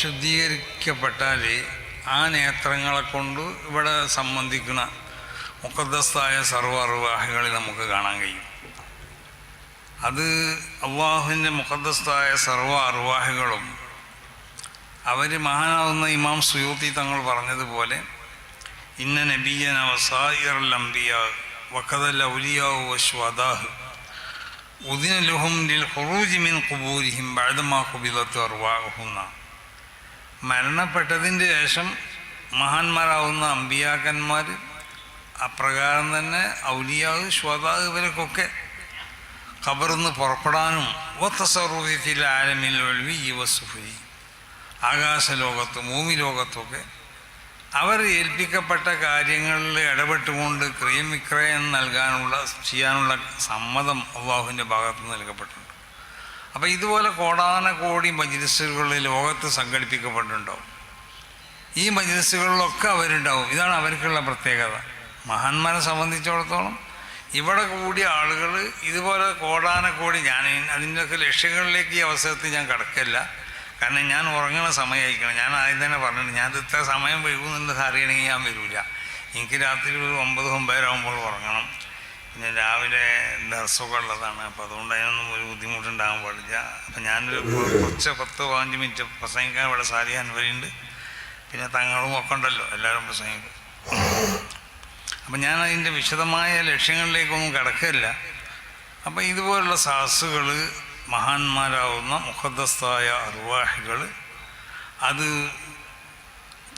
ശുദ്ധീകരിക്കപ്പെട്ടാൽ ആ നേത്രങ്ങളെ കൊണ്ട് ഇവിടെ സംബന്ധിക്കുന്ന മുഖദ്ദസ്ഥായ സർവ അറിവാഹികളെ നമുക്ക് കാണാൻ കഴിയും. അത് അള്ളാഹുവിന്റെ മുഖദ്ദസ്ഥായ സർവ അറിവാഹികളും അവർ മഹാനാവുന്ന ഇമാം സുയൂത്തി തങ്ങൾ പറഞ്ഞതുപോലെ ഇന്ന നബിയന വസായിറൽ ലംബിയ വഖദൽ ഔലിയാവു വശ്വദാഹ് ഉദിന ലുഹും ലിൽ ഖുറൂജി മിൻ ഖുബൂരിഹിം ബഅദമാ ഖുബിലത്തു അർവാഹുന്ന മരണപ്പെട്ടതിന്റെ ശേഷം മഹാന്മാരാവുന്ന അമ്പിയാക്കന്മാർ അപ്രകാരം തന്നെ ഔലിയാവ് ശ്വതാവ് ഇവരൊക്കെ ഖബറിന്ന് പുറപ്പെടാനും ഒത്തസറുഫിൽ ആലമിൽ ഒഴിവി വസ്തുഫുരി ആകാശലോകത്തും ഭൂമി ലോകത്തൊക്കെ അവർ ഏൽപ്പിക്കപ്പെട്ട കാര്യങ്ങളിൽ ഇടപെട്ടുകൊണ്ട് ക്രിയവിക്രയം നൽകാനുള്ള ചെയ്യാനുള്ള സമ്മതം അള്ളാഹുവിന്റെ ഭാഗത്ത് നൽകപ്പെട്ടിട്ടുണ്ട്. അപ്പോൾ ഇതുപോലെ കോടാന കോടി മജ്ലിസുകൾ ലോകത്ത് സംഘടിപ്പിക്കപ്പെട്ടിട്ടുണ്ടാവും ഈ മജ്ലിസുകളിലൊക്കെ അവരുണ്ടാവും. ഇതാണ് അവർക്കുള്ള പ്രത്യേകത. മഹാന്മാരെ സംബന്ധിച്ചിടത്തോളം ഇവിടെ കൂടിയ ആളുകൾ ഇതുപോലെ കോടാന കോടി ഞാൻ അതിന്റെയൊക്കെ ലക്ഷ്യങ്ങളിലേക്ക് ഈ അവസരത്തിൽ ഞാൻ കിടക്കില്ല. കാരണം ഞാൻ ഉറങ്ങുന്ന സമയമായിരിക്കണം. ഞാൻ ആദ്യം തന്നെ പറഞ്ഞിട്ടുണ്ട് ഞാൻ ഇത്ര സമയം വൈകുന്നുണ്ടെന്ന് അറിയണമെങ്കിൽ ഞാൻ വരില്ല എനിക്ക് രാത്രി ഒരു ഒമ്പത് ഒമ്പതരാകുമ്പോൾ ഉറങ്ങണം. പിന്നെ രാവിലെ ദർശമൊക്കെ ഉള്ളതാണ്. അപ്പോൾ അതുകൊണ്ട് അതിനൊന്നും ഒരു ബുദ്ധിമുട്ടുണ്ടാകാൻ പാടില്ല. അപ്പം ഞാനൊരു കുറച്ച് പത്ത് പതിനഞ്ച് മിനിറ്റ് പ്രസംഗിക്കാൻ ഇവിടെ സാരിയാൻ വരുന്നുണ്ട് പിന്നെ തങ്ങളും ഒക്കെ ഉണ്ടല്ലോ എല്ലാവരും പ്രസംഗിക്കും. അപ്പം ഞാൻ അതിന്റെ വിശദമായ ലക്ഷ്യങ്ങളിലേക്കൊന്നും കിടക്കില്ല. അപ്പം ഇതുപോലുള്ള സാഹസുകൾ മഹാന്മാരാവുന്ന മുഖദസ്ഥായ അർവാഹികൾ അത്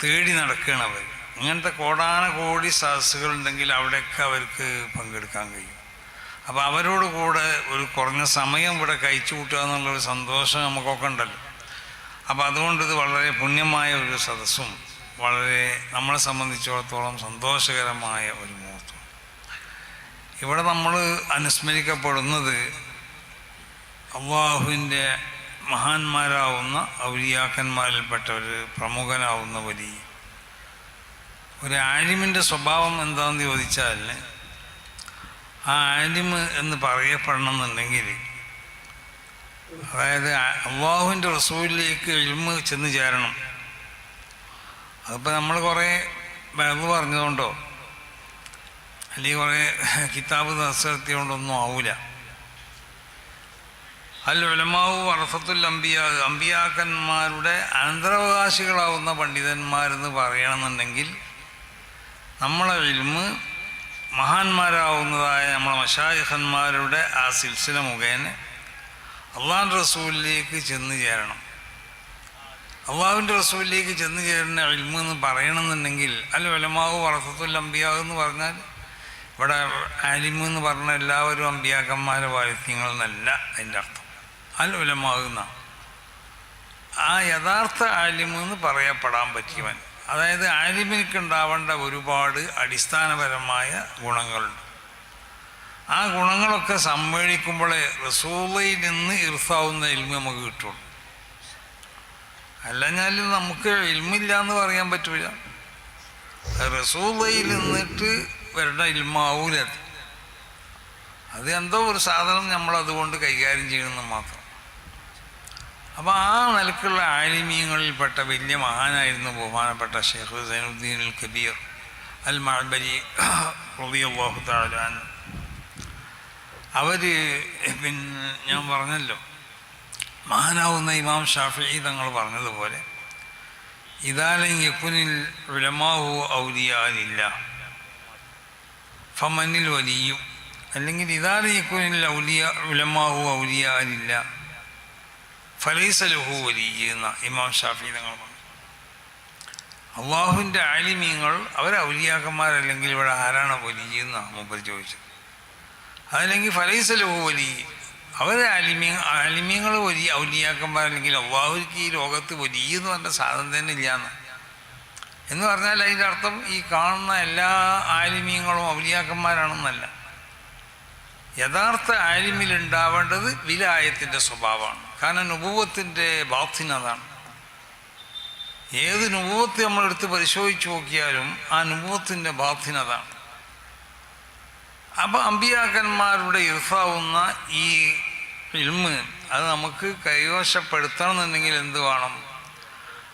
തേടി നടക്കുകയാണ് അവർ ഇങ്ങനത്തെ കോടാന കോടി സദസ്സുകൾ ഉണ്ടെങ്കിൽ അവിടെയൊക്കെ അവർക്ക് പങ്കെടുക്കാൻ കഴിയും. അപ്പോൾ അവരോട് കൂടെ ഒരു കുറഞ്ഞ സമയം ഇവിടെ കഴിച്ചു കൂട്ടുക എന്നുള്ളൊരു സന്തോഷം നമുക്കൊക്കെ ഉണ്ടല്ലോ. അപ്പോൾ അതുകൊണ്ട് ഇത് വളരെ പുണ്യമായ ഒരു സദസ്സും വളരെ നമ്മളെ സംബന്ധിച്ചിടത്തോളം സന്തോഷകരമായ ഒരു മുഹൂർത്തം. ഇവിടെ നമ്മൾ അനുസ്മരിക്കപ്പെടുന്നത് അള്ളാഹുവിന്റെ മഹാന്മാരാവുന്ന ഔലിയാക്കന്മാരിൽപ്പെട്ട ഒരു പ്രമുഖനാവുന്ന വലിയ ഒരു ആലിമിന്റെ സ്വഭാവം എന്താണെന്ന് ചോദിച്ചാൽ ആ ആലിമ് എന്ന് പറയപ്പെടണം എന്നുണ്ടെങ്കിൽ അതായത് അള്ളാഹുവിന്റെ റസൂലിലേക്ക് എഴുമ ചെന്ന് ചേരണം. അതിപ്പോൾ നമ്മൾ കുറേ ബഹു പറഞ്ഞതുകൊണ്ടോ? അല്ലെങ്കിൽ കുറേ കിതാബ് നടത്തിയതുകൊണ്ടൊന്നും ആവില്ല അൽ ഉലമാവ് വറഫത്തുൽ അമ്പിയ അമ്പിയാക്കന്മാരുടെ അനന്തരാവകാശികളാവുന്ന പണ്ഡിതന്മാരെന്ന് പറയണമെന്നുണ്ടെങ്കിൽ നമ്മളെ ഇൽമ് മഹാന്മാരാവുന്നതായ നമ്മളെ മഷായിഖന്മാരുടെ ആ സിൽസില മുഖേന അള്ളാൻ റസൂലിലേക്ക് ചെന്ന് ചേരണം. അള്ളാഹുവിന്റെ റസൂലിലേക്ക് ചെന്ന് ചേരുന്ന ഇൽമ എന്ന് പറയണമെന്നുണ്ടെങ്കിൽ അല്ല വലമാവ് വറസത്തുൽ അമ്പിയാവ് എന്ന് പറഞ്ഞാൽ ഇവിടെ അലിമ് എന്ന് പറഞ്ഞ എല്ലാവരും അമ്പിയാക്കന്മാരെ വാഴ്ത്തിങ്ങളെന്നല്ല അതിന്റെ അർത്ഥം. അൽ ഉലമാകുന്ന ആ യഥാർത്ഥ ആലിമ് എന്ന് പറയപ്പെടാൻ പറ്റിയവൻ. അതായത് ആലിമിനിക്ക് ഉണ്ടാവേണ്ട ഒരുപാട് അടിസ്ഥാനപരമായ ഗുണങ്ങളുണ്ട്. ആ ഗുണങ്ങളൊക്കെ സമ്മേളിക്കുമ്പോഴേ റസൂലയിൽ നിന്ന് ഇർസാവുന്ന ഇൽമ നമുക്ക് കിട്ടുള്ളൂ. അല്ലഞ്ഞാൽ നമുക്ക് ഇൽമില്ല എന്ന് പറയാൻ പറ്റില്ല റസൂലയിൽ നിന്നിട്ട് വരുന്ന ഇൽമാവൂല. അത് എന്തോ ഒരു സാധനം നമ്മളതുകൊണ്ട് കൈകാര്യം ചെയ്യണമെന്ന് മാത്രം. അപ്പോൾ ആ നിലക്കുള്ള ആലിമീങ്ങളിൽപ്പെട്ട വലിയ മഹാനായിരുന്നു ബഹുമാനപ്പെട്ട ഷെയ്ഖ് ഹുസൈനുദ്ദീൻ അൽ കബീർ അൽ മഅബരി റളിയല്ലാഹു തആല അൻഹു. അവർ പിന്നെ ഞാൻ പറഞ്ഞല്ലോ മഹാനാവുന്ന ഇമാം ഷാഫി തങ്ങൾ പറഞ്ഞതുപോലെ ഇതാലും യക്കുനിൽ ഉലമാഹു ഔലിയാലില്ല ഫമനിൽ വലിയും അല്ലെങ്കിൽ ഇതാലും യക്കുനിൽ ഔലിയ ഉലമാഹു ഔലിയാലില്ല ഫലൈസലഹു എന്ന ഇമാം ഷാഫി തങ്ങൾ പറഞ്ഞു. അള്ളാഹുവിന്റെ ആലിമീങ്ങൾ അവർ ഔലിയാക്കന്മാരല്ലെങ്കിൽ ഇവിടെ ആരാണ് വലിയ എന്നാണ് മൂപ്പർ ചോദിച്ചത്. അതല്ലെങ്കിൽ ഫലൈസലഹു വലി അവർ ആലിമീ ആലിമീങ്ങൾ വലിയ ഔലിയാക്കന്മാരല്ലെങ്കിൽ അള്ളാഹുക്ക് ഈ ലോകത്ത് വലിയ എന്ന് പറഞ്ഞ സാധനം തന്നെ ഇല്ലയെന്ന് എന്ന് പറഞ്ഞാൽ അതിന്റെ അർത്ഥം ഈ കാണുന്ന എല്ലാ ആലിമീങ്ങളും ഔലിയാക്കന്മാരാണെന്നല്ല. യഥാർത്ഥ ആലിമിൽ ഉണ്ടാവേണ്ടത് വിലായത്തിന്റെ സ്വഭാവമാണ്. കാരണം നുപൂവത്തിന്റെ ബാധ്യന അതാണ്. ഏത് നുപൂവത്ത് നമ്മളെടുത്ത് പരിശോധിച്ച് നോക്കിയാലും ആ നുപൂവത്തിന്റെ ബാധ്യന അതാണ്. അപ്പം അമ്പിയാക്കന്മാരുടെ ഇർഫാവുന്ന ഈ ഇൽമ് അത് നമുക്ക് കൈവശപ്പെടുത്തണം എന്നുണ്ടെങ്കിൽ എന്ത് വേണം?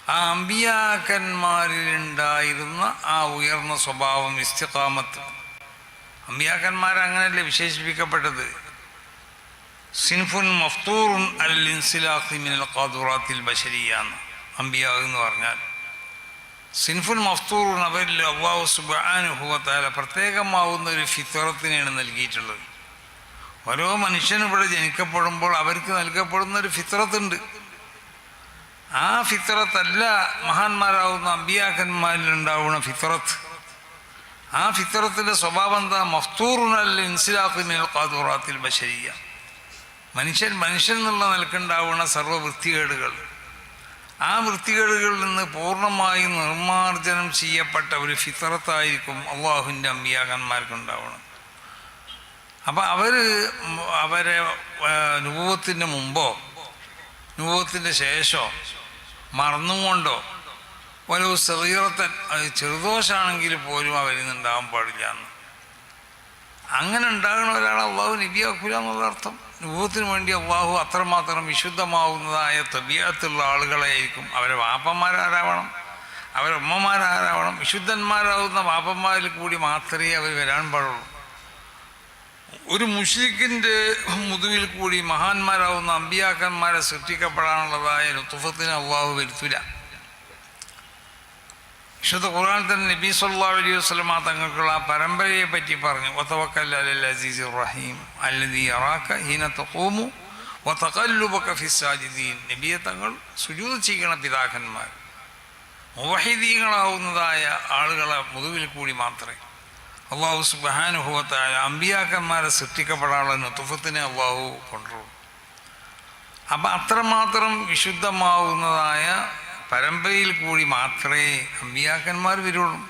ആ അമ്പിയാക്കന്മാരിലുണ്ടായിരുന്ന ആ ഉയർന്ന സ്വഭാവം ഇസ്തിഖാമത്ത്. അമ്പിയാക്കന്മാർ അങ്ങനെയല്ലേ വിശേഷിപ്പിക്കപ്പെട്ടത്? സിൻഫുൻ മഫ്തൂറുൻ അൽ ഇൻസിലാഖി മിനൽ ഖാദുറാത്തിൽ ബഷരിയാന്ന് അമ്പിയ എന്ന് പറഞ്ഞാൽ. സിൻഫുൻ മഫ്തൂറുൻ അവരിൽ അള്ളാഹു സുബാനുഭവത്താല പ്രത്യേകമാവുന്ന ഒരു ഫിത്തറത്തിനെയാണ് നൽകിയിട്ടുള്ളത്. ഓരോ മനുഷ്യനും ഇവിടെ ജനിക്കപ്പെടുമ്പോൾ അവർക്ക് നൽകപ്പെടുന്ന ഒരു ഫിത്രത്തുണ്ട് ആ ഫിത്രത്തല്ല മഹാന്മാരാവുന്ന അമ്പിയാക്കന്മാരിൽ ഉണ്ടാവുന്ന ഫിത്രത്ത് ആ ഫിത്രത്തിന്റെ സ്വഭാവം എന്താ? മഫ്തൂറുനൽ ഇൻസിലാഖിമിൽ ഖാദുറാത്തിൽ ബശരിയ. മനുഷ്യൻ മനുഷ്യൻ എന്നുള്ള നിലക്കുണ്ടാവുന്ന സർവ വൃത്തികേടുകൾ. ആ വൃത്തികേടുകളിൽ നിന്ന് പൂർണമായി നിർമ്മാർജനം ചെയ്യപ്പെട്ട ഒരു ഫിത്രത്തായിരിക്കും അള്ളാഹുവിന്റെ അമ്മിയാകന്മാർക്കുണ്ടാവണം അപ്പം അവർ അവരെ രൂപത്തിന്റെ മുമ്പോ രൂപത്തിന്റെ ശേഷമോ മറന്നുകൊണ്ടോ ഒരു സഹീറത്തൻ അത് ചെറുദോഷാണെങ്കിൽ പോലും അവരിൽ നിന്നുണ്ടാകാൻ പാടില്ല എന്ന്. അങ്ങനെ ഉണ്ടാകുന്ന ഒരാൾ അള്ളാഹു നബിയാക്കൂല എന്നുള്ള അർത്ഥം. രൂപത്തിന് വേണ്ടി അള്ളാഹു അത്രമാത്രം വിശുദ്ധമാവുന്നതായ തബിയത്തുള്ള ആളുകളായിരിക്കും അവരെ വാപ്പന്മാരാരാവണം അവരെ ഉമ്മമാരാരാവണം. വിശുദ്ധന്മാരാവുന്ന വാപ്പന്മാരിൽ കൂടി മാത്രമേ അവർ വരാൻ പാടുള്ളൂ. ഒരു മുഷ്രിഖിന്റെ മുതുവിൽ കൂടി മഹാന്മാരാവുന്ന അമ്പിയാക്കന്മാരെ സൃഷ്ടിക്കപ്പെടാനുള്ളതായ ലുത്തുഫത്തിന് അള്ളാഹു വരുത്തില്ല വിശുദ്ധ ഖുർആൻ തന്നെ നബി സല്ലാ അലൈഹി വസ്ലമ തങ്ങൾക്കുള്ള ആ പരമ്പരയെ പറ്റി പറഞ്ഞു. ഒത്തവക്കൽ അലൽ അസീസ് റഹീം ഹീന നബിയെ തങ്ങൾ സുജൂത് ചെയ്യണ പിതാക്കന്മാർ മുവഹിദീങ്ങളാവുന്നതായ ആളുകളെ മുതുവിൽ കൂടി മാത്രമേ. അള്ളാഹു സുബാനുഭവത്തായ അമ്പിയാക്കന്മാരെ സൃഷ്ടിക്കപ്പെടാനുള്ള നുത്തുഫത്തിനെ അള്ളാഹു കൊണ്ടുപോകും അപ്പം അത്രമാത്രം വിശുദ്ധമാവുന്നതായ പരമ്പരയിൽ കൂടി മാത്രമേ അമ്പിയാക്കന്മാർ വരുള്ളൂ.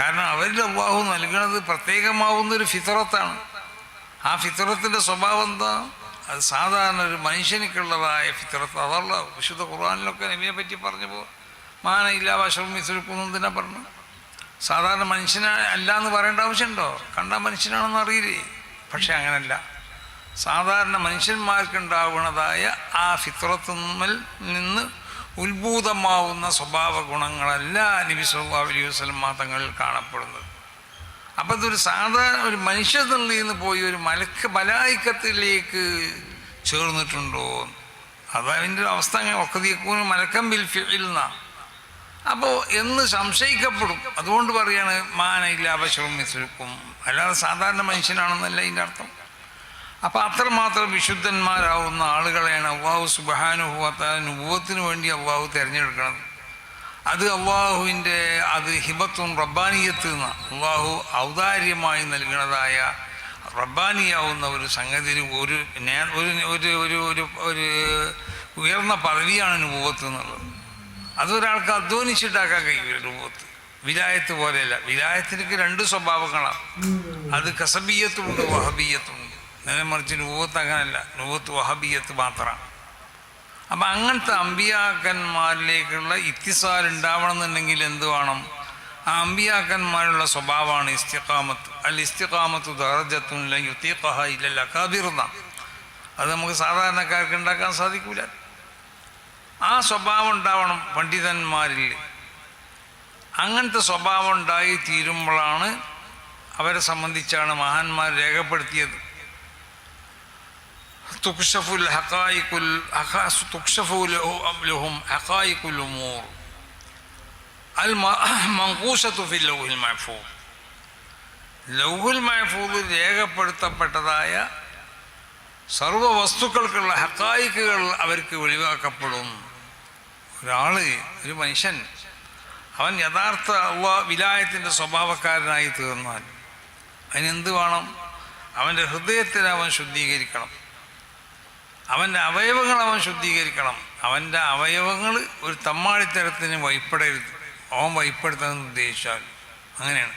കാരണം അവരിൽ അള്ളാഹു നൽകുന്നത് പ്രത്യേകമാവുന്നൊരു ഫിത്തറത്താണ് ആ ഫിത്തറത്തിന്റെ സ്വഭാവം എന്താ? അത് സാധാരണ ഒരു മനുഷ്യനിക്കുള്ളതായ ഫിത്തറത്ത് അതല്ല വിശുദ്ധ ഖുർആാനിലൊക്കെ നബിയെ പറ്റി പറഞ്ഞു പറഞ്ഞപ്പോൾ മാനയില്ല വശവും മിസ്സെടുക്കുന്നതിനാ പറഞ്ഞു? സാധാരണ മനുഷ്യനെ അല്ല എന്ന് പറയേണ്ട ആവശ്യമുണ്ടോ? കണ്ട മനുഷ്യനാണെന്ന് അറിയില്ലേ? പക്ഷെ അങ്ങനല്ല. സാധാരണ മനുഷ്യന്മാർക്കുണ്ടാവുന്നതായ ആ ഫിത്രത്തുമ്മൽ നിന്ന് ഉത്ഭൂതമാവുന്ന സ്വഭാവ ഗുണങ്ങളല്ല നബി സല്ലാ അലൈഹി വസ്ലം തങ്ങളിൽ കാണപ്പെടുന്നത്. അപ്പം ഇതൊരു സാധാരണ ഒരു മനുഷ്യനിൽ നിന്ന് പോയി ഒരു മലക്ക് മലായിക്കത്തിലേക്ക് ചേർന്നിട്ടുണ്ടോ? അത് അതിന്റെ ഒരു അവസ്ഥ അങ്ങനെ ഒക്കതിയക്കൂന് മലക്കം ബിൽ അപ്പോൾ എന്ന് സംശയിക്കപ്പെടും. അതുകൊണ്ട് പറയാണ് മാനയില്ല അപശ്രമം മിസ്രുക്കും അല്ലാതെ സാധാരണ മനുഷ്യനാണെന്നല്ല ഇതിന്റെ അർത്ഥം. അപ്പോൾ അത്രമാത്രം വിശുദ്ധന്മാരാവുന്ന ആളുകളെയാണ് അള്ളാഹു സുബാനുഭവത്താൽ നുഭവത്തിന് വേണ്ടി അള്ളാഹു തിരഞ്ഞെടുക്കുന്നത് അത് അള്ളാഹുവിന്റെ അത് ഹിബത്തും റബ്ബാനിയത്ത് നിന്ന് ഔദാര്യമായി നൽകുന്നതായ റബ്ബാനിയാവുന്ന ഒരു സംഗതി ഒരു ഒരു ഒരു ഒരു ഒരു ഉയർന്ന പദവിയാണ് രൂപത്ത് എന്നുള്ളത്. അതൊരാൾക്ക് അധ്വാനിച്ചിട്ടാക്കാൻ കഴിയും രൂപത്ത് വിലായത്ത് പോലെയല്ല. വിലായത്തിനൊക്കെ രണ്ട് സ്വഭാവങ്ങളാണ് അത് കസബീയത്തുമുണ്ട് വഹബീയത്തുമുണ്ട് നേരെ മറിച്ച് രൂപത്ത് അങ്ങനല്ല രൂപത്ത് വഹബിയത്ത് മാത്രമാണ്. അപ്പം അങ്ങനത്തെ അമ്പിയാക്കന്മാരിലേക്കുള്ള ഇത്തിസാൽ ഉണ്ടാവണം എന്നുണ്ടെങ്കിൽ എന്ത് വേണം? ആ അമ്പിയാക്കന്മാരുള്ള സ്വഭാവമാണ് ഇസ്തിഖാമത്ത്. അൽ ഇസ്തിഖാമത്ത് ദർജത്തുല്ല യുത്തീഖഹ ഇല്ലല്ല കബിർന്ന അത് നമുക്ക് സാധാരണക്കാർക്ക് ഉണ്ടാക്കാൻ സാധിക്കൂല. ആ സ്വഭാവം ഉണ്ടാവണം പണ്ഡിതന്മാരിൽ. അങ്ങനത്തെ സ്വഭാവം ഉണ്ടായി തീരുമ്പോഴാണ് അവരെ സംബന്ധിച്ചാണ് മഹാന്മാർ രേഖപ്പെടുത്തിയത്. തുക്ഷഫുൽ ഹക്കായിക്കുൽ തുക്ഷഫു ലഹും ഹക്കായിക്കുൽ ഉമൂർ. അൽ മങ്കൂസത്തു ഫിൽ ലൗഹിൽ മഹഫൂദ് ലൗഹുൽ മഹഫൂദ് രേഖപ്പെടുത്തപ്പെട്ടതായ സർവ വസ്തുക്കൾക്കുള്ള ഹക്കായിക്കുകൾ അവർക്ക് ഒഴിവാക്കപ്പെടും ഒരാൾ ഒരു മനുഷ്യൻ അവൻ യഥാർത്ഥ അള്ളാ വിലായത്തിന്റെ സ്വഭാവക്കാരനായി തീർന്നാൽ അതിനെന്ത് വേണം? അവന്റെ ഹൃദയത്തിന് അവൻ ശുദ്ധീകരിക്കണം. അവന്റെ അവയവങ്ങൾ അവൻ ശുദ്ധീകരിക്കണം. അവന്റെ അവയവങ്ങൾ ഒരു തമ്മാടിത്തരത്തിന് വൈപ്പെടരുത് അവൻ വൈപ്പെടുത്താൻ ഉദ്ദേശിച്ചാൽ. അങ്ങനെയാണ്.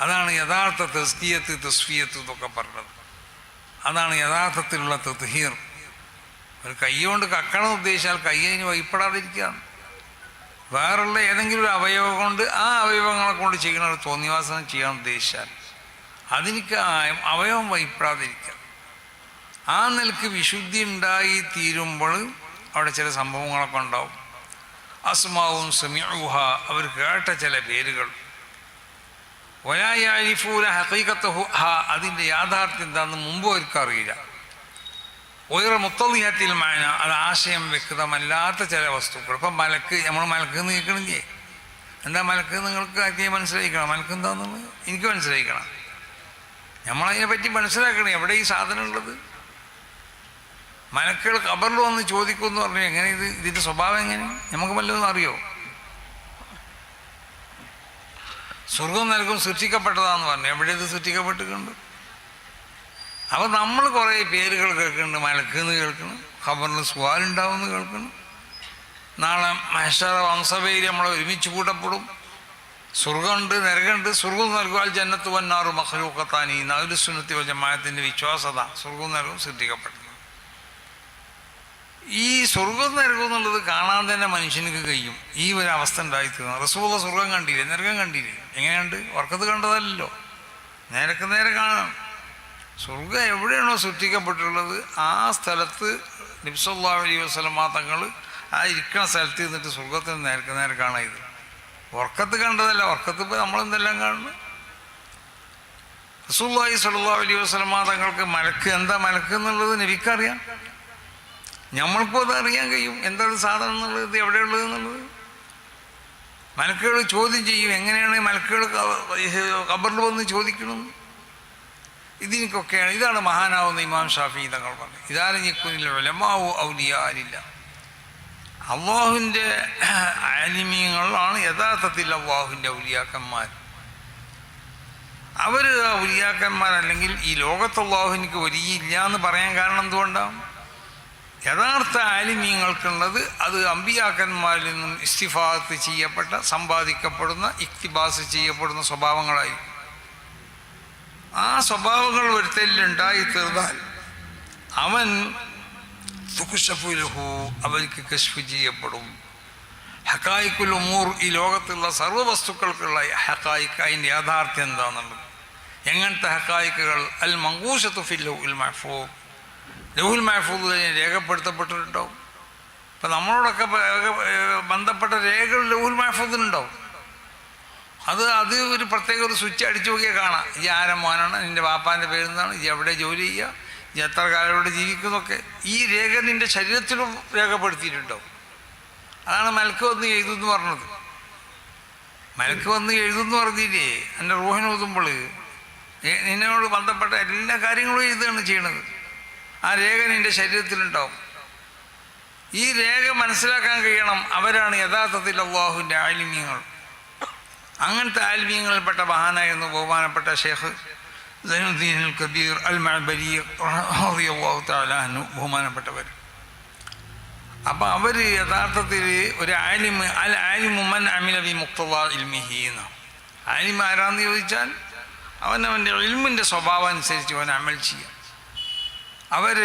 അതാണ് യഥാർത്ഥ തസ്കിയത്ത് തസ്ഫിയത്ത് എന്നൊക്കെ പറഞ്ഞത്. അതാണ് യഥാർത്ഥത്തിലുള്ള തത്ഹീർ ഒരു കൈ കൊണ്ട് കക്കണം ഉദ്ദേശിച്ചാൽ കൈ അതിന് വൈപ്പെടാതിരിക്കുകയാണ് വേറുള്ള ഏതെങ്കിലും ഒരു അവയവം കൊണ്ട് ആ അവയവങ്ങളെ കൊണ്ട് ചെയ്യുന്ന ഒരു തോന്നിവാസനം ചെയ്യാൻ ഉദ്ദേശിച്ചാൽ അതെനിക്ക് അവയവം വൈപ്പെടാതിരിക്കുക ആ നിലയ്ക്ക് വിശുദ്ധി ഉണ്ടായി തീരുമ്പോൾ അവിടെ ചില സംഭവങ്ങളൊക്കെ ഉണ്ടാവും. അസ്മാവും സമിഹ അവർ കേട്ട ചില പേരുകൾ. വലായാരിഫൂല ഹക്കീകത്ത് ഹ അതിന്റെ യാഥാർത്ഥ്യം എന്താണെന്ന് മുമ്പ് അവർക്ക് അറിയില്ല. ഉയർ മുത്തലിഹത്തിൽ മാന അത് ആശയം വ്യക്തമല്ലാത്ത ചില വസ്തുക്കൾ. ഇപ്പം മലക്ക് നമ്മൾ മലക്ക് നീക്കണില്ലേ എന്താ മലക്ക് നിങ്ങൾക്ക് അതിനെ മനസ്സിലാക്കണം മലക്ക് എന്താണെന്ന് എനിക്ക് മനസ്സിലാക്കണം നമ്മളതിനെ പറ്റി മനസ്സിലാക്കണം എവിടെ ഈ സാധനം ഉള്ളത്? മലക്കുകൾ കബറിൽ വന്ന് ചോദിക്കുമെന്ന് പറഞ്ഞു എങ്ങനെ ഇത്? ഇതിന്റെ സ്വഭാവം എങ്ങനെ? നമുക്ക് വല്ലതും അറിയോ? സ്വർഗം നൽകും സൃഷ്ടിക്കപ്പെട്ടതാന്ന് പറഞ്ഞു. എവിടെ ഇത് സൃഷ്ടിക്കപ്പെട്ടിട്ടുണ്ട്? അപ്പം നമ്മൾ കുറേ പേരുകൾ കേൾക്കുന്നുണ്ട് മലക്കെന്ന് കേൾക്കണം ഖബറിൽ സ്വാലുണ്ടാവുമെന്ന് കേൾക്കുന്നു. നാളെ മഹേശ്വര വംശപേര് നമ്മൾ ഒരുമിച്ച് കൂട്ടപ്പെടും. സ്വർഗമുണ്ട് നരകമുണ്ട്. സ്വർഗം നൽകുവാൽ ജന്നത്ത് വന്നാറ് മഹലൂക്കത്താനി നഗലുസുനത്തി ജമായത്തിന്റെ വിശ്വാസത സ്വർഗം നൽകും സൃഷ്ടിക്കപ്പെട്ടത് ഈ സ്വർഗം നരകം എന്നുള്ളത് കാണാൻ തന്നെ മനുഷ്യനൊക്കെ കഴിയും. ഈ ഒരു അവസ്ഥ ഉണ്ടായിത്തീർന്നു. റസൂള്ള സ്വർഗം കണ്ടില്ലേ? നരകം കണ്ടില്ലേ? എങ്ങനെയുണ്ട്? ഉറക്കത്ത് കണ്ടതല്ലോ. നേരക്ക് നേരെ കാണാം. സ്വർഗം എവിടെയാണോ സൃഷ്ടിക്കപ്പെട്ടുള്ളത് ആ സ്ഥലത്ത് നിബ്സല്ലാ അലൈഹി വസ്ലമാ തങ്ങൾ ആ ഇരിക്കുന്ന സ്ഥലത്ത് നിന്നിട്ട് സ്വർഗത്തിന് നേരക്ക് നേരെ കാണാം ഇത് ഉറക്കത്ത് കണ്ടതല്ല. ഉറക്കത്ത് ഇപ്പോൾ നമ്മളെന്തെല്ലാം കാണുന്നു? റസൂള്ളി സല്ലാ അലൈഹി വസ്ലമാ തങ്ങൾക്ക് മലക്ക് എന്താ മലക്ക് എന്നുള്ളത് നബിക്കറിയാം. നമ്മൾക്കും അത് അറിയാൻ കഴിയും. എന്താണ് സാധനം എന്നുള്ളത് ഇത് എവിടെയുള്ളത് എന്നുള്ളത്. മലക്കുകൾ ചോദ്യം ചെയ്യും എങ്ങനെയാണ് മലക്കുകൾ കബറിൽ വന്ന് ചോദിക്കണം? ഇതിനൊക്കെയാണ് ഇതാണ് മഹാനാവുന്ന ഇമാം ഷാഫി തങ്ങൾ പറഞ്ഞത്. ഇതാണ് ഞെക്കുന്നില്ല വിലമാവോ ഔലിയാരില്ല. അള്ളാഹുവിന്റെ ആലിമീങ്ങളാണ് യഥാർത്ഥത്തിൽ അള്ളാഹുവിന്റെ ഔലിയാക്കന്മാർ. അവർ ഔലിയാക്കന്മാരല്ലെങ്കിൽ ഈ ലോകത്ത് അള്ളാഹുവിനിക്ക് ഇല്ല എന്ന് പറയാൻ കാരണം എന്തുകൊണ്ടാണ്? യഥാർത്ഥ ആലിമീങ്ങൾക്കുള്ളത് അത് അമ്പിയാക്കന്മാരിൽ നിന്നും ഇസ്തിഫാത്ത് ചെയ്യപ്പെട്ട സമ്പാദിക്കപ്പെടുന്ന ഇക്തിബാസ് ചെയ്യപ്പെടുന്ന സ്വഭാവങ്ങളായി ആ സ്വഭാവങ്ങൾ ഒരുത്തലിലുണ്ടായി തീർന്നാൽ അവൻ തുക്കുഷഫുലഹു അവർക്ക് കശ്ഫ് ചെയ്യപ്പെടും. ഹക്കായിക്കുൽ ഉമൂർ ഈ ലോകത്തുള്ള സർവ വസ്തുക്കൾക്കുള്ള ഹക്കായിക്ക് അതിന്റെ യാഥാർത്ഥ്യം എന്താണെന്നുള്ളത്. എങ്ങനത്തെ ഹക്കായിക്കുകൾ അൽ ഫില്ലു ഉൽ മഹഫൂ ലഹുൽ മഹഫൂദ് രേഖപ്പെടുത്തപ്പെട്ടിട്ടുണ്ടാവും. ഇപ്പം നമ്മളോടൊക്കെ ബന്ധപ്പെട്ട രേഖകൾ ലഹുൽ മഹഫൂദിനുണ്ടാവും അത് അത് ഒരു പ്രത്യേക ഒരു സ്വിച്ച് അടിച്ചു നോക്കിയാൽ കാണാം. ഈ ആരം മോനാണ്? നിന്റെ വാപ്പാന്റെ പേരെന്താണ് ഈ എവിടെ ജോലി ചെയ്യുക? ഈ എത്ര കാലം ഇവിടെ ജീവിക്കുന്നതൊക്കെ. ഈ രേഖ നിന്റെ ശരീരത്തിലും രേഖപ്പെടുത്തിയിട്ടുണ്ടാവും. അതാണ് മലക്ക് വന്ന് എഴുതുമെന്ന് പറഞ്ഞത്. മലക്ക് വന്ന് എഴുതുമെന്ന് പറഞ്ഞില്ലേ? എന്റെ റൂഹിന് ഊതുമ്പോൾ നിന്നോട് ബന്ധപ്പെട്ട എല്ലാ കാര്യങ്ങളും എഴുതുകയാണ് ചെയ്യണത്. ആ രേഖ നിന്റെ ശരീരത്തിലുണ്ടാവും. ഈ രേഖ മനസ്സിലാക്കാൻ കഴിയണം. അവരാണ് യഥാർത്ഥത്തിൽ അള്ളാഹുവിന്റെ ആലിമ്യങ്ങൾ അങ്ങനത്തെ ആൽമീയങ്ങളിൽപ്പെട്ട മഹാനായിരുന്നു ബഹുമാനപ്പെട്ട ഷേഖ് സൈനുദ്ദീൻ കബീർ അൽ മഅബരി അള്ളാഹു ബഹുമാനപ്പെട്ടവർ. അപ്പം അവർ യഥാർത്ഥത്തിൽ ഒരു ആലിമ് അൽ ആലിമുമൻ അമിലബി മുക്തവ ഇൽമിഹി എന്ന ആലിം ആരാന്ന് ചോദിച്ചാൽ അവൻ അവന്റെ ഇൽമിന്റെ സ്വഭാവം അനുസരിച്ച് അവൻ അമൽ ചെയ്യാം. അവർ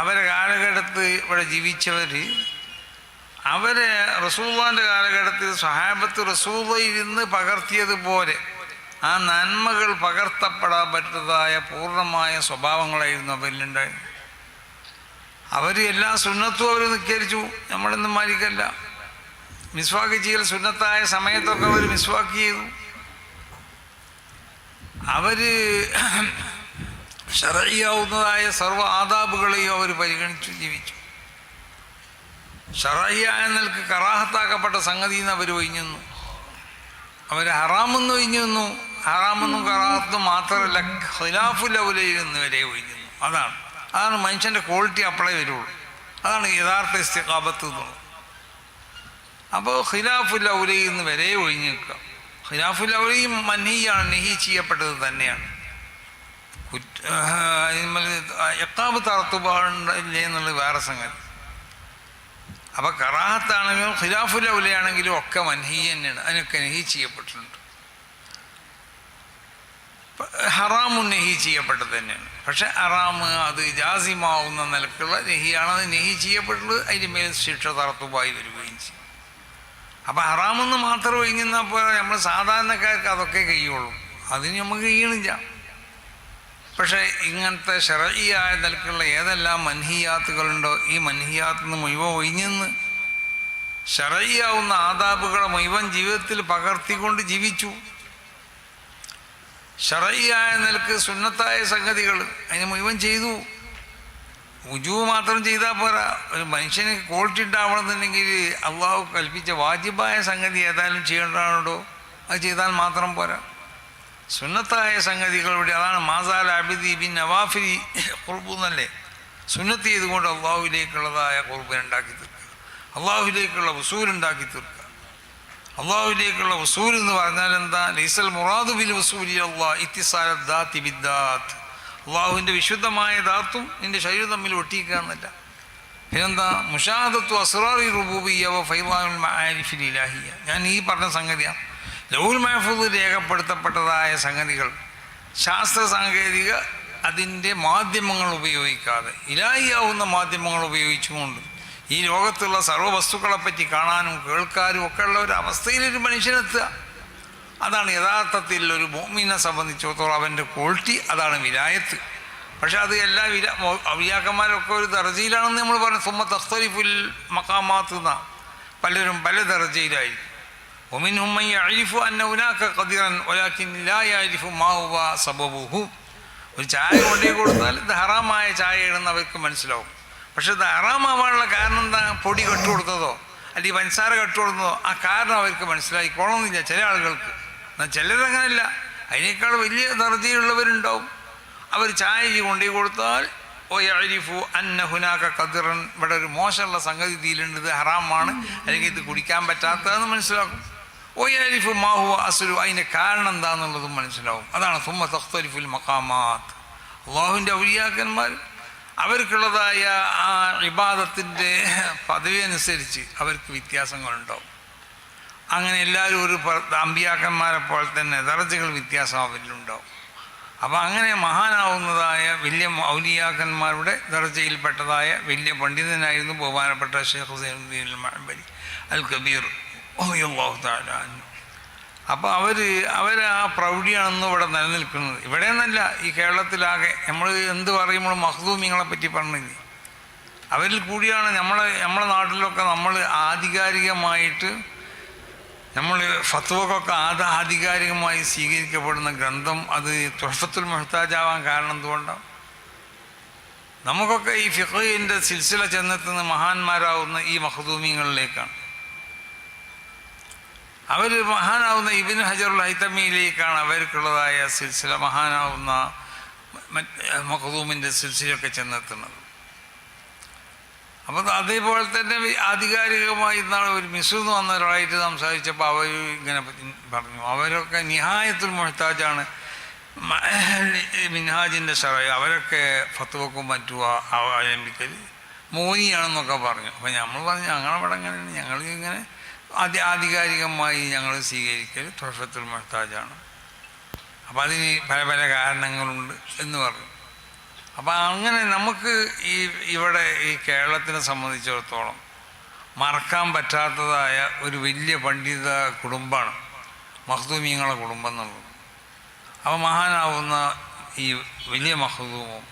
അവരെ കാലഘട്ടത്ത് ഇവിടെ ജീവിച്ചവർ അവർ റസൂള്ളാന്റെ കാലഘട്ടത്തിൽ സഹാബത്ത് റസൂള്ളയിൽ നിന്ന് പകർത്തിയതുപോലെ ആ നന്മകൾ പകർത്തപ്പെടാൻ പറ്റുന്നതായ പൂർണമായ സ്വഭാവങ്ങളായിരുന്നു അവരിലുണ്ടായിരുന്നു അവർ എല്ലാ സുന്നത്തും അവർ നിൽക്കരിച്ചു നമ്മളൊന്നും മാരിക്കല്ല മിസ്വാക്ക് ചെയ്യൽ സുന്നത്തായ സമയത്തൊക്കെ അവർ മിസ്വാക്ക് ചെയ്തു. അവർ ഷറയ്യാവുന്നതായ സർവ ആദാബുകളെയും അവർ പരിഗണിച്ചു ജീവിച്ചു. ഷറയ്യായ നിലയ്ക്ക് കറാഹത്താക്കപ്പെട്ട സംഗതി എന്ന് അവർ ഒഴിഞ്ഞു അവർ ഹറാമെന്ന് ഒഴിഞ്ഞു ഹറാമെന്നും കറാഹത്തും മാത്രമല്ല ഖിലാഫുൽ ഔലയിൽ നിന്ന് വരെ ഒഴിഞ്ഞു അതാണ്. അതാണ് മനുഷ്യന്റെ ക്വാളിറ്റി അപ്ലൈ വരുള്ളൂ. അതാണ് യഥാർത്ഥ ഇസ്തിഖാബത്ത് എന്നുള്ളത് അപ്പോൾ ഖിലാഫുൽ ലൗലയിൽ നിന്ന് വരെ ഒഴിഞ്ഞു നിൽക്കുക. ഖിലാഫുൽ ലൗലയും മന്നീയാണ് നെഹി ചെയ്യപ്പെട്ടത് തന്നെയാണ്. എക്കാബ് തറത്തുപാടില്ലേ എന്നുള്ളത് വേറെ സംഗതി. അപ്പോൾ കറാഹത്താണെങ്കിലും ഖിലാഫുൽ ഔലയാണെങ്കിലും ഒക്കെ മൻഹി തന്നെയാണ്. അതിനൊക്കെ നെഹി ചെയ്യപ്പെട്ടിട്ടുണ്ട്. ഹറാമും നെഹി ചെയ്യപ്പെട്ടത് തന്നെയാണ്. പക്ഷെ ഹറാമ് അത് ജാസിമാവുന്ന നിലക്കുള്ള നെഹിയാണ് അത് നെഹി ചെയ്യപ്പെട്ടത് അതിന്റെ മേൽ ശിക്ഷ തറത്തുപായി വരികയും ചെയ്യും. അപ്പം ഹറാമെന്ന് മാത്രം ഒഴിഞ്ഞപ്പോൾ നമ്മൾ സാധാരണക്കാർക്ക് അതൊക്കെ കഴിയുള്ളൂ. അതിന് നമുക്ക് കഴിയണില്ല. പക്ഷേ ഇങ്ങനത്തെ ശരീയായ നിലക്കുള്ള ഏതെല്ലാം മൻഹിയാത്തുകളുണ്ടോ ഈ മൻഹിയാത്ത് നിന്ന് മുഴുവൻ ഒഴിഞ്ഞെന്ന് ഷറയ്യാവുന്ന ആദാബുകളെ മുഴുവൻ ജീവിതത്തിൽ പകർത്തിക്കൊണ്ട് ജീവിച്ചു. ഷറയ്യായ നിലയ്ക്ക് സുന്നത്തായ സംഗതികൾ അതിന് മുഴുവൻ ചെയ്തു. ഉജു മാത്രം ചെയ്താൽ പോരാ. ഒരു മനുഷ്യന് ക്വാളിറ്റി ഉണ്ടാവണമെന്നുണ്ടെങ്കിൽ അള്ളാഹു കൽപ്പിച്ച വാജിബായ സംഗതി ഏതായാലും ചെയ്യേണ്ടതാണോ അത് ചെയ്താൽ മാത്രം പോരാ. സുന്നത്തായ സംഗതികളുടെ അതാണ് മാസാൽ അബിദി ബിൻ നവാഫിരി കുറുബ് എന്നല്ലേ സുന്നത്ത് ചെയ്തുകൊണ്ട് അള്ളാഹുവിലേക്കുള്ളതായ കുറുബ് ഉണ്ടാക്കി തീർക്കുക. അള്ളാഹുവിലേക്കുള്ള വസൂൽ ഉണ്ടാക്കി തീർക്കുക. അള്ളാഹുവിലേക്കുള്ള വസൂൽ എന്ന് പറഞ്ഞാൽ എന്താ? ലൈസൽ മുറാദു ബിൽ വസൂലി അള്ളാഹ് ഇത്തിസാലത്ത് ദാത്തി ബിദ്ദാത്ത് അള്ളാഹുവിന്റെ വിശുദ്ധമായ ദാത്തും നിന്റെ ശരീരം തമ്മിൽ ഒട്ടിക്കുക എന്നല്ല. പിന്നെന്താ? മുഷാദത്തു അസ്രാറി റുബൂബിയ ഫൈലാൻ ഇലാഹിയ ഞാൻ ഈ പറഞ്ഞ സംഗതിയാണ്. ലൗൽ മഹഫൂദ് രേഖപ്പെടുത്തപ്പെട്ടതായ സംഗതികൾ ശാസ്ത്ര സാങ്കേതിക അതിന്റെ മാധ്യമങ്ങൾ ഉപയോഗിക്കാതെ ഇലായിയാവുന്ന മാധ്യമങ്ങൾ ഉപയോഗിച്ചുകൊണ്ട് ഈ ലോകത്തുള്ള സർവ വസ്തുക്കളെപ്പറ്റി കാണാനും കേൾക്കാനും ഒക്കെ ഉള്ള ഒരു അവസ്ഥയിലൊരു മനുഷ്യനെത്തുക അതാണ് യഥാർത്ഥത്തിൽ ഒരു ഭൂമിനെ സംബന്ധിച്ചിടത്തോളം അവന്റെ ക്വാളിറ്റി അതാണ് വിലായത്ത്. പക്ഷെ അത് എല്ലാ വില അവിയാക്കന്മാരൊക്കെ ഒരു ദർജയിലാണെന്ന് നമ്മൾ പറഞ്ഞു സുമ്മ തസ്തരിഫുൽ മക്കാമാത്തുന്ന പലരും പല ദർജയിലായിരിക്കും. ഒമിൻ أن هناك قدرا ولكن لا يعرف ما هو سببه. ഒരു ചായ കൊണ്ടേ കൊടുത്താൽ ഇത് ഹറാമായ ചായയാണെന്ന് അവർക്ക് മനസ്സിലാവും. പക്ഷെ ഇത് ഹറാമാവാനുള്ള കാരണം എന്താ? പൊടി കെട്ടു കൊടുത്തതോ? അല്ലെങ്കിൽ പഞ്ചസാര കെട്ടു കൊടുത്തതോ? ആ കാരണം അവർക്ക് മനസ്സിലായിക്കോണമെന്നില്ല ചില ആളുകൾക്ക്. എന്നാൽ ചിലരങ്ങനല്ല. അതിനേക്കാൾ വലിയ ദർജയുള്ളവരുണ്ടാവും അവർ ചായ കൊണ്ടേ കൊടുത്താൽ ഓ അരിഫു അന്ന ഹുനാക്ക കതിറൻ ഇവിടെ ഒരു മോശമുള്ള സംഗതി ഇതിലുണ്ട്. ഇത് ഹറാമാണ്. അല്ലെങ്കിൽ ഇത് കുടിക്കാൻ പറ്റാത്തതെന്ന് മനസ്സിലാക്കും. ഓ അരിഫു മാഹു അസുരു അതിന്റെ കാരണം എന്താണെന്നുള്ളതും മനസ്സിലാവും. അതാണ് സുമ്മ തഖ്തരിഫുൽ മക്കാമാത്ത് അള്ളാഹുവിന്റെ ഔലിയാക്കന്മാർ അവർക്കുള്ളതായ ആ ഇബാദത്തിന്റെ പദവി അനുസരിച്ച് അവർക്ക് വ്യത്യാസങ്ങളുണ്ടാവും. അങ്ങനെ എല്ലാവരും ഒരു അമ്പിയാക്കന്മാരെ പോലെ തന്നെ ദർജകൾ വ്യത്യാസം അവരിലുണ്ടാവും. അപ്പോൾ അങ്ങനെ മഹാനാവുന്നതായ വലിയ ഔലിയാക്കന്മാരുടെ ദർജയിൽപ്പെട്ടതായ വലിയ പണ്ഡിതനായിരുന്നു ബഹുമാനപ്പെട്ട ഷെയ്ഖ് മഹബരി അൽ കബീർ ഓഹ്ലാഹു താലാൻ അപ്പോൾ അവർ അവർ ആ പ്രൗഢിയാണെന്ന് ഇവിടെ നിലനിൽക്കുന്നത്. ഇവിടെ നിന്നല്ല ഈ കേരളത്തിലാകെ നമ്മൾ എന്ത് പറയുമ്പോൾ മഹദൂമിങ്ങളെ പറ്റി പറഞ്ഞില്ലേ? അവരിൽ കൂടിയാണ് നമ്മളെ നമ്മളെ നാട്ടിലൊക്കെ നമ്മൾ ആധികാരികമായിട്ട് നമ്മൾ ഫത്വക്കൊക്കെ ആദ ആധികാരികമായി സ്വീകരിക്കപ്പെടുന്ന ഗ്രന്ഥം അത് തുഷഫത്തുൽ മെഹ്താജാവാൻ കാരണം എന്തുകൊണ്ടാണ് നമുക്കൊക്കെ ഈ ഫിഖിന്റെ സിൽസില ചെന്നെത്തുന്ന മഹാന്മാരാവുന്ന ഈ മഹദൂമിങ്ങളിലേക്കാണ് അവർ മഹാനാവുന്ന ഇബിൻ ഹജറുൽ ഹൈത്തമിയിലേക്കാണ് അവർക്കുള്ളതായ സിൽസില മഹാനാവുന്ന മഖദൂമിന്റെ സിൽസിലൊക്കെ ചെന്നെത്തുന്നത്. അപ്പം അതേപോലെ തന്നെ ആധികാരികമായി ഇന്നാൾ ഒരു മിസു എന്ന് വന്ന ഒരാളായിട്ട് സംസാരിച്ചപ്പോൾ അവർ ഇങ്ങനെ പറഞ്ഞു. അവരൊക്കെ നിഹായത്തുൽ മുഹത്താജാണ് മിൻഹാജിന്റെ ഷറ അവരൊക്കെ ഫത്തുവക്കും മറ്റും അവലംബിക്കൽ മോനിയാണെന്നൊക്കെ പറഞ്ഞു. അപ്പം നമ്മൾ പറഞ്ഞു ഞങ്ങളവിടെ അങ്ങനെയാണ് ഞങ്ങൾ ഇങ്ങനെ ആദ്യ ആധികാരികമായി ഞങ്ങൾ സ്വീകരിക്കൽ തുറഫത്തുൽ മഹ്താജാണ്. അപ്പം അതിന് പല പല കാരണങ്ങളുണ്ട് എന്ന് പറഞ്ഞു. അപ്പം അങ്ങനെ നമുക്ക് ഈ ഇവിടെ ഈ കേരളത്തിനെ സംബന്ധിച്ചിടത്തോളം മറക്കാൻ പറ്റാത്തതായ ഒരു വലിയ പണ്ഡിത കുടുംബമാണ് മഹദൂമിയങ്ങളെ കുടുംബം എന്നുള്ളത്. അപ്പോൾ മഹാനാവുന്ന ഈ വലിയ മഹദൂമും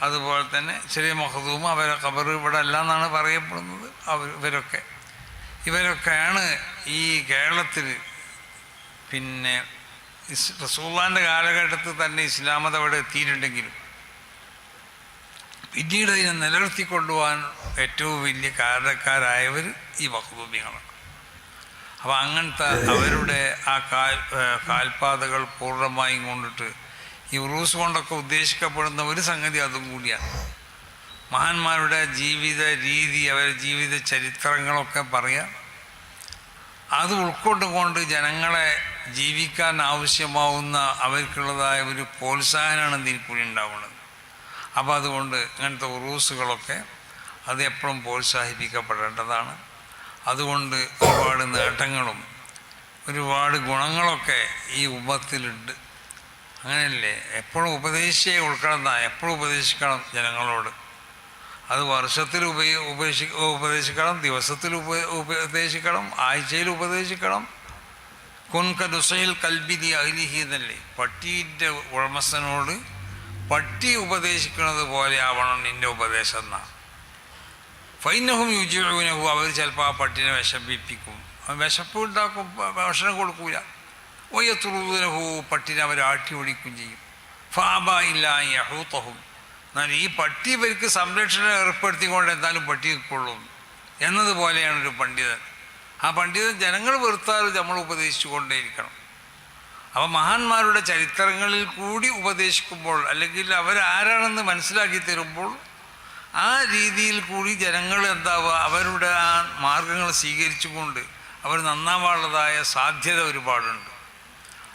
അതുപോലെ തന്നെ ചെറിയ മഹദൂമും അവരെ ഖബർ ഇവിടെ അല്ല എന്നാണ് പറയപ്പെടുന്നത് അവർ ഇവരൊക്കെ. ഇവരൊക്കെയാണ് ഈ കേരളത്തിൽ പിന്നെ റസൂള്ളാന്റെ കാലഘട്ടത്തിൽ തന്നെ ഇസ്ലാമത അവിടെ എത്തിയിട്ടുണ്ടെങ്കിലും പിന്നീട് അതിനെ നിലനിർത്തിക്കൊണ്ടുപോകാൻ ഏറ്റവും വലിയ കാരണക്കാരായവർ ഈ മഹബൂബികളാണ് അപ്പോൾ അങ്ങനത്തെ അവരുടെ ആ കാൽ കാൽപാതകൾ പൂർണമായും കൊണ്ടിട്ട് ഈ ഉറൂസ് കൊണ്ടൊക്കെ ഉദ്ദേശിക്കപ്പെടുന്ന ഒരു സംഗതി അതും കൂടിയാണ്. മഹാന്മാരുടെ ജീവിത രീതി അവരുടെ ജീവിത ചരിത്രങ്ങളൊക്കെ പറയാം. അത് ഉൾക്കൊണ്ടുകൊണ്ട് ജനങ്ങളെ ജീവിക്കാൻ ആവശ്യമാവുന്ന അവർക്കുള്ളതായ ഒരു പ്രോത്സാഹനമാണ് ഇതിൽ കൂടി ഉണ്ടാവുന്നത്. അപ്പോൾ അതുകൊണ്ട് ഇങ്ങനത്തെ ഉറൂസുകളൊക്കെ അത് എപ്പോഴും പ്രോത്സാഹിപ്പിക്കപ്പെടേണ്ടതാണ്. അതുകൊണ്ട് ഒരുപാട് നേട്ടങ്ങളും ഒരുപാട് ഗുണങ്ങളൊക്കെ ഈ ഉപത്തിലുണ്ട് അങ്ങനെയല്ലേ? എപ്പോഴും ഉപദേശിച്ചേ ഉൾക്കണം എപ്പോഴും ഉപദേശിക്കണം ജനങ്ങളോട്. അത് വർഷത്തിൽ ഉപയോ ഉപേക്ഷി ഉപദേശിക്കണം ദിവസത്തിൽ ഉപ ഉപദേശിക്കണം ആഴ്ചയിൽ ഉപദേശിക്കണം. കുൻക കൽബിതി അഹ്ലിഹി എന്നല്ലേ. പട്ടീന്റെ ഉടമസ്ഥനോട് പട്ടി ഉപദേശിക്കുന്നത് പോലെ ആവണം നിന്റെ ഉപദേശം എന്നാണ് ഫൈനഹും യുജിനഹും അവർ ചിലപ്പോൾ ആ പട്ടിനെ വിശപ്പിപ്പിക്കും. വിശപ്പ് ഉണ്ടാക്കും ഭക്ഷണം കൊടുക്കൂല. ഒയ്യത്തുറുനഹു പട്ടിനെ അവർ ആട്ടി ഓടിക്കുകയും ചെയ്യും. ഫാബ ഇല്ല യഹൂത്തഹും എന്നാൽ ഈ പട്ടി ഇവർക്ക് സംരക്ഷണം ഏർപ്പെടുത്തിക്കൊണ്ട് എന്തായാലും പട്ടി കൊള്ളും എന്നതുപോലെയാണ് ഒരു പണ്ഡിതൻ. ആ പണ്ഡിതൻ ജനങ്ങൾ വെറുത്താൽ നമ്മൾ ഉപദേശിച്ചു കൊണ്ടേയിരിക്കണം അപ്പോൾ മഹാന്മാരുടെ ചരിത്രങ്ങളിൽ കൂടി ഉപദേശിക്കുമ്പോൾ അല്ലെങ്കിൽ അവരാരാണെന്ന് മനസ്സിലാക്കി തരുമ്പോൾ ആ രീതിയിൽ കൂടി ജനങ്ങൾ എന്താവുക അവരുടെ ആ മാർഗങ്ങൾ സ്വീകരിച്ചുകൊണ്ട് അവർ നന്നാവാനുള്ളതായ സാധ്യത ഒരുപാടുണ്ട്.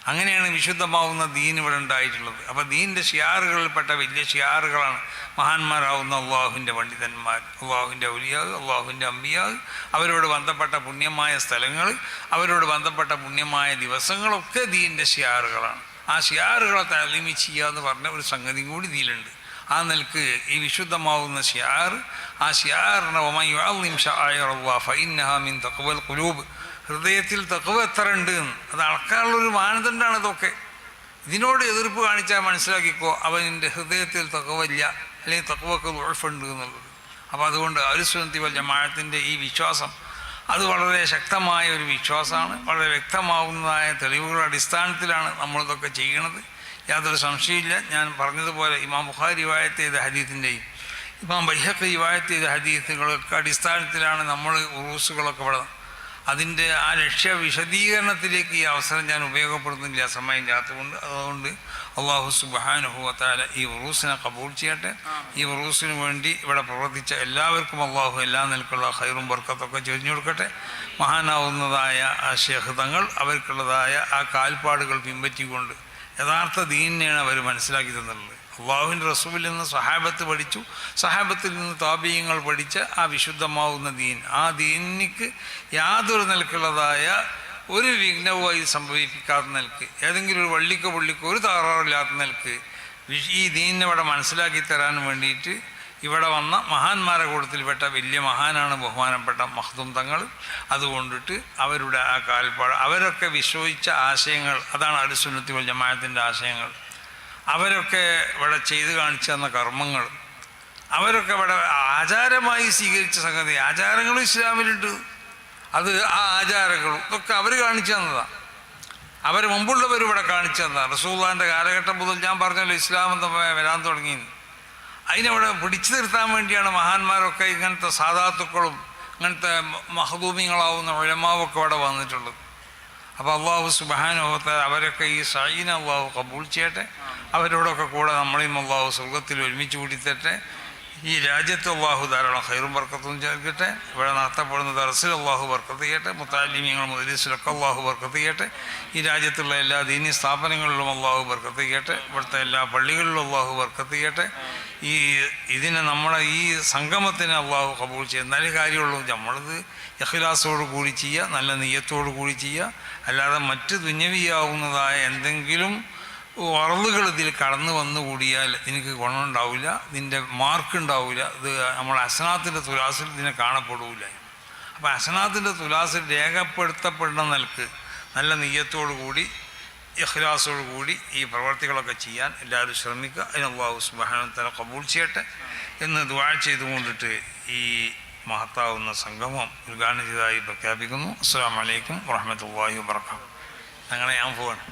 അങ്ങനെയാണ് വിശുദ്ധമാവുന്ന ദീൻ ഇവിടെ ഉണ്ടായിട്ടുള്ളത്. അപ്പോൾ ദീനിന്റെ ഷിയാറുകളിൽപ്പെട്ട വലിയ ഷിയാറുകളാണ് മഹാന്മാരാവുന്ന അള്ളാഹുവിന്റെ പണ്ഡിതന്മാർ അള്ളാഹുവിന്റെ ഒലിയാവ് അള്ളാഹുവിന്റെ അമ്പിയാവ്. അവരോട് ബന്ധപ്പെട്ട പുണ്യമായ സ്ഥലങ്ങൾ അവരോട് ബന്ധപ്പെട്ട പുണ്യമായ ദിവസങ്ങളൊക്കെ ദീന്റെ ഷിയാറുകളാണ് ആ ഷിയാറുകളെ തലമി ചെയ്യുക എന്ന് പറഞ്ഞ ഒരു സംഗതി കൂടി ഇതിലുണ്ട്. ആ നിലയ്ക്ക് ഈ വിശുദ്ധമാവുന്ന ഷിയാർ ആ ഷിയാറിനെ മിൻ തഖ്വൽ ഖുലൂബ്. ഹൃദയത്തിൽ തക്കവ് എത്ര ഉണ്ട് അത് അളക്കാനുള്ളൊരു മാനദണ്ഡമാണ് ഇതൊക്കെ. ഇതിനോട് എതിർപ്പ് കാണിച്ചാൽ മനസ്സിലാക്കിക്കോ അവന്റെ ഹൃദയത്തിൽ തക്കവല്ല അല്ലെങ്കിൽ തക്കവൊക്കെ ഉഴഫുണ്ട് എന്നുള്ളത്. അപ്പോൾ അതുകൊണ്ട് അരുസ്വന്തി വൽ ജമാഅത്തിന്റെ ഈ വിശ്വാസം അത് വളരെ ശക്തമായ ഒരു വിശ്വാസമാണ്. വളരെ വ്യക്തമാകുന്നതായ തെളിവുകളുടെ അടിസ്ഥാനത്തിലാണ് നമ്മളിതൊക്കെ ചെയ്യണത്. യാതൊരു സംശയമില്ല ഞാൻ പറഞ്ഞതുപോലെ ഇമാം ബുഖാരി റിവായത്ത് ചെയ്ത ഹദീത്തിന്റെയും ഇമാം ബൈഹക്ക് റിവായത്ത് ചെയ്ത ഹദീത്തുകളൊക്കെ അടിസ്ഥാനത്തിലാണ് നമ്മൾ ഉറൂസുകളൊക്കെ ഇവിടെ അതിന്റെ ആ ലക്ഷ്യ വിശദീകരണത്തിലേക്ക് ഈ അവസരം ഞാൻ ഉപയോഗപ്പെടുത്തുന്നില്ല. സമയം ഇല്ലാത്തതുകൊണ്ട് അതുകൊണ്ട് അള്ളാഹു സുബാനുഭവത്താല ഈ ഉറൂസിനെ കബൂൾ ചെയ്യട്ടെ. ഈ ഉറൂസിന് വേണ്ടി ഇവിടെ പ്രവർത്തിച്ച എല്ലാവർക്കും അള്ളാഹു എല്ലാ നിലക്കുള്ള ഹൈറും ബർക്കത്തൊക്കെ ചൊരിഞ്ഞു കൊടുക്കട്ടെ. മഹാനാവുന്നതായ ആ ഷെഹൃതങ്ങൾ അവർക്കുള്ളതായ ആ കാൽപ്പാടുകൾ പിൻപറ്റിക്കൊണ്ട് യഥാർത്ഥ ദീനിനെയാണ് അവർ മനസ്സിലാക്കി തന്നിട്ടുള്ളത്. അള്ളാഹുവിന്റെ റസൂലിൽ നിന്ന് സഹാബത്ത് പഠിച്ചു. സഹാബത്തിൽ നിന്ന് താപീയങ്ങൾ പഠിച്ച ആ വിശുദ്ധമാവുന്ന ദീൻ. ആ ദീനിക്ക് യാതൊരു നിലക്കുള്ളതായ ഒരു വിഘ്നവുമായി സംഭവിപ്പിക്കാത്ത നിലയ്ക്ക് ഏതെങ്കിലും ഒരു വള്ളിക്കോ പുള്ളിക്കോ ഒരു തകരാറില്ലാത്ത നിലയ്ക്ക് ഈ ദീനിനെ ഇവിടെ മനസ്സിലാക്കി തരാൻ വേണ്ടിയിട്ട് ഇവിടെ വന്ന മഹാന്മാരെ കൂട്ടത്തിൽപ്പെട്ട വലിയ മഹാനാണ് ബഹുമാനപ്പെട്ട മഹ്ദൂം തങ്ങൾ. അതുകൊണ്ടിട്ട് അവരുടെ ആ കാൽപ്പാട് അവരൊക്കെ വിശ്വസിച്ച ആശയങ്ങൾ അതാണ് അടുസുന്നത്തി വൽ ജമാഅത്തിന്റെ ആശയങ്ങൾ. അവരൊക്കെ ഇവിടെ ചെയ്തു കാണിച്ചു തന്ന കർമ്മങ്ങൾ. അവരൊക്കെ ഇവിടെ ആചാരമായി സ്വീകരിച്ച സംഗതി. ആചാരങ്ങളും ഇസ്ലാമിലുണ്ട്. അത് ആ ആചാരങ്ങളും ഇതൊക്കെ അവർ കാണിച്ചു തന്നതാണ് അവർ മുമ്പുള്ളവർ ഇവിടെ കാണിച്ചു തന്നതാണ് റസൂള്ളാന്റെ കാലഘട്ടം മുതൽ ഞാൻ പറഞ്ഞല്ലോ ഇസ്ലാം എന്ന് വരാൻ തുടങ്ങി അതിനവിടെ പിടിച്ചു നിർത്താൻ വേണ്ടിയാണ് മഹാന്മാരൊക്കെ ഇങ്ങനത്തെ സാധാത്തുക്കളും ഇങ്ങനത്തെ മഹദൂമിങ്ങളാവുന്ന ഉഴമാവൊക്കെ ഇവിടെ വന്നിട്ടുള്ളത്. അപ്പോൾ അള്ളാഹു സുബാനുഭവത്തെ അവരൊക്കെ ഈ സൈന അള്ളാഹു കബൂൾ ചെയ്യട്ടെ. അവരോടൊക്കെ കൂടെ നമ്മളെയും അള്ളാഹു സ്വർഗത്തിൽ ഒരുമിച്ച് കൂടിത്തട്ടെ ഈ രാജ്യത്ത് അള്ളാഹു ധാരാളം ഹൈറും വർക്കത്തും ചേർക്കട്ടെ. ഇവിടെ നടത്തപ്പെടുന്ന ദർസിൽ അള്ളാഹു വർക്കത്ത് ചെയ്യട്ടെ. മുത്താലിമ്യങ്ങൾ മുദരീസിലൊക്കെ അള്ളാഹു വർക്കത്ത് ചെയ്യട്ടെ. ഈ രാജ്യത്തുള്ള എല്ലാ ദീനി സ്ഥാപനങ്ങളിലും അള്ളാഹു വർക്കത്ത് ചെയ്യട്ടെ. ഇവിടുത്തെ എല്ലാ പള്ളികളിലും അള്ളാഹു വർക്കത്ത് ചെയ്യട്ടെ. ഈ ഇതിനെ നമ്മളെ ഈ സംഗമത്തിന് അള്ളാഹു കബൂൾ ചെയ്യുക എന്നാലേ കാര്യമുള്ളൂ. നമ്മളിത് ഇഖ്ലാസോട് കൂടി ചെയ്യുക നല്ല നെയ്യത്തോടു കൂടി ചെയ്യുക. അല്ലാതെ മറ്റ് തുന്നവിയാവുന്നതായ എന്തെങ്കിലും വറവുകൾ ഇതിൽ കടന്നു വന്നു കൂടിയാൽ നിനക്ക് ഗുണമുണ്ടാവില്ല നിന്റെ മാർക്ക് ഉണ്ടാവില്ല. ഇത് നമ്മൾ അസനാത്തിന്റെ തുലാസിൽ ഇതിനെ കാണപ്പെടില്ല അപ്പോൾ അസനാത്തിന്റെ തുലാസിൽ രേഖപ്പെടുത്തപ്പെടുന്ന നിലയ്ക്ക് നല്ല നെയ്യത്തോടു കൂടി ഇഖ്ലാസോടു കൂടി ഈ പ്രവർത്തികളൊക്കെ ചെയ്യാൻ എല്ലാവരും ശ്രമിക്കുക. അതിന് അള്ളാഹു സുബാനത്തല കബൂൾ ചെയ്യട്ടെ എന്ന് ദ്വാഴ ചെയ്തുകൊണ്ടിട്ട് ഈ മഹത്താവുന്ന സംഗമം ഉദ്ഘാടനം ചെയ്തതായി പ്രഖ്യാപിക്കുന്നു. അസ്സാം വലൈക്കും വാഹമത്തല്ലാഹി വാബർക്കാത്തു അങ്ങനെ ഞാൻ പോവാണ്.